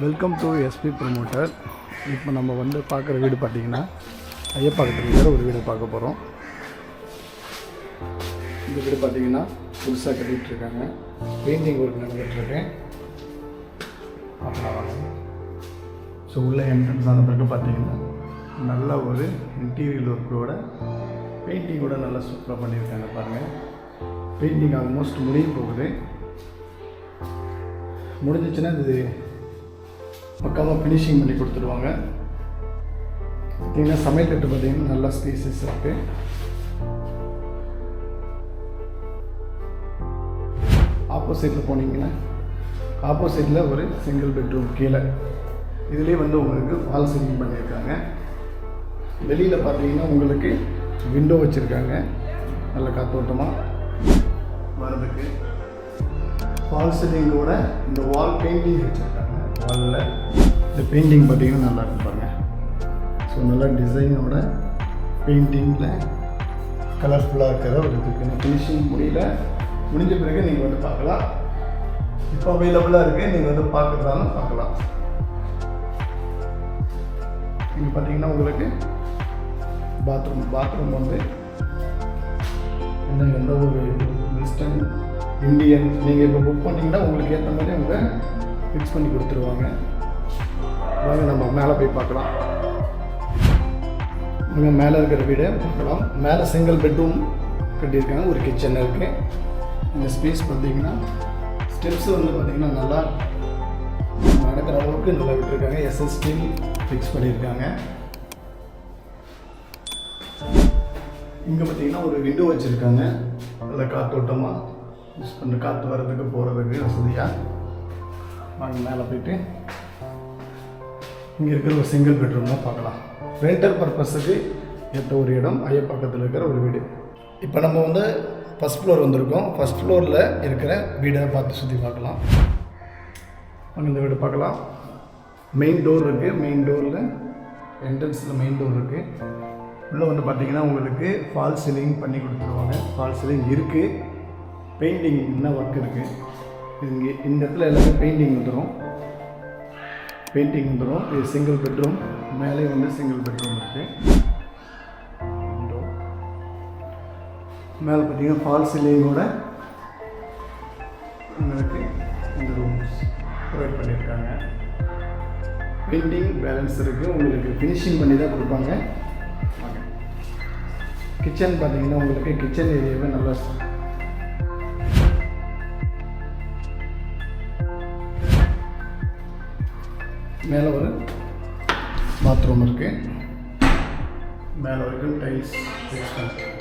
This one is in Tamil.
வெல்கம் டு எஸ்பி ப்ரமோட்டர் இப்போ நம்ம வந்து பார்க்குற வீடு பார்த்தீங்கன்னா ஐயப்பாக்கத்தில் இருக்கிற ஒரு வீடு பார்க்க போகிறோம் இந்த வீடு பார்த்தீங்கன்னா புதுசாக கட்டிகிட்டு இருக்காங்க பெயிண்டிங் ஒர்க் நடந்துகிட்ருக்கேன் அப்புறம் ஸோ உள்ள என்ட்ரன்ஸ் ஆன பிறகு பார்த்தீங்கன்னா நல்ல ஒரு இன்டீரியல் ஒர்க்கோட பெயிண்டிங்கோட நல்லா சூப்பராக பண்ணியிருக்காங்க பாருங்கள் பெயிண்டிங் ஆல்மோஸ்ட் முடிய போகுது. முடிஞ்சிச்சுன்னா இது பக்காவாக ஃபினிஷிங் பண்ணி கொடுத்துருவாங்க. பார்த்தீங்கன்னா சமையல் கட்டு பார்த்தீங்கன்னா நல்லா ஸ்பேசஸ் இருக்குது ஆப்போசிட்டில் போனீங்கன்னா ஆப்போசிட்டில் ஒரு சிங்கிள் பெட்ரூம் கீழே. இதுலேயே வந்து உங்களுக்கு வால் சீலிங் பண்ணியிருக்காங்க. வெளியில் பார்த்தீங்கன்னா உங்களுக்கு விண்டோ வச்சுருக்காங்க. நல்ல காத்தோட்டமாக வர்றதுக்கு வால் சீலிங்கோட இந்த வால் பெயிண்டிங் வச்சுருக்காங்க. வாலில் இந்த பெயிண்டிங் பார்த்தீங்கன்னா நல்லா இருப்பாங்க பாருங்க. ஸோ நல்லா டிசைனோட பெயிண்டிங்கில் கலர்ஃபுல்லாக இருக்கிற ஒரு இதுக்கு ஃபினிஷிங் முடியல. முடிஞ்ச பிறகு நீங்கள் வந்து பார்க்கலாம். இப்போ அவைலபிளாக இருக்குது நீங்கள் வந்து பார்க்குறதாலும் பார்க்கலாம். இங்கே பார்த்தீங்கன்னா உங்களுக்கு பாத்ரூம் பாத்ரூம் வந்து என்ன எந்த ஒரு வெஸ்டர்ன் இந்தியன் நீங்கள் இப்போ புக் பண்ணிங்கன்னா உங்களுக்கு ஏற்ற மாதிரி அவங்க ஃபிக்ஸ் பண்ணி கொடுத்துருவாங்க. வாங்க நம்ம மேலே போய் பார்க்கலாம். நம்ம மேலே இருக்கிற வீடை பார்க்கலாம். மேலே சிங்கிள் பெட்ரூம் கட்டியிருக்காங்க. ஒரு கிச்சன் இருக்குது இந்த ஸ்பேஸ் பார்த்தீங்கன்னா ஸ்டெப்ஸ் வந்து பார்த்திங்கன்னா நல்லா நடக்கிற அளவுக்கு நல்லா விட்டுருக்காங்க. எஸ்எஸ்டி ஃபிக்ஸ் பண்ணியிருக்காங்க. இங்கே பார்த்தீங்கன்னா ஒரு விண்டோ வச்சுருக்காங்க. நல்ல காத்தோட்டமாக யூஸ் பண்ணி காற்று வர்றதுக்கு போகிறதுக்கு வசதியாக நாங்கள் மேலே போயிட்டு. இங்கே இருக்கிற ஒரு சிங்கிள் பெட்ரூம் தான் பார்க்கலாம். ரெண்டல் பர்பஸுக்கு ஏற்ற ஒரு இடம் ஐயப்பக்கத்தில் இருக்கிற ஒரு வீடு. இப்போ நம்ம வந்து ஃபஸ்ட் ஃப்ளோர் வந்திருக்கோம். ஃபஸ்ட் ஃப்ளோரில் இருக்கிற வீடை பார்த்து சுற்றி பார்க்கலாம். அங்கே இந்த வீடு பார்க்கலாம். மெயின் டோர் இருக்குது மெயின் டோரில் என்ட்ரன்ஸில் மெயின் டோர் இருக்குது உள்ளே வந்து பார்த்திங்கன்னா உங்களுக்கு ஃபால் சீலிங் பண்ணி கொடுத்துருவாங்க. ஃபால் சீலிங் இருக்குது பெயிண்டிங் என்ன ஒர்க் இருக்குது இங்கே இந்த இடத்துல எல்லாமே பெயிண்டிங் வந்துடும் பெயிண்டிங் வந்துடும் இது சிங்கிள் பெட்ரூம் மேலே வந்து சிங்கிள் பெட்ரூம் இருக்குது மேலே பார்த்தீங்கன்னா ஃபால் சீலிங்கோட உங்களுக்கு இந்த ரூம்ஸ் ப்ரொவைட் பண்ணியிருக்காங்க. பெயிண்டிங் பேலன்ஸ் இருக்குது உங்களுக்கு ஃபினிஷிங் பண்ணி தான் கொடுப்பாங்க. கிச்சன் பார்த்தீங்கன்னா உங்களுக்கு கிச்சன் ஏரியாவே நல்லா மேலே ஒரு பாத்ரூம் இருக்குது மேலே வரைக்கும் டைல்ஸ் யூஸ் பண்ணிருக்காங்க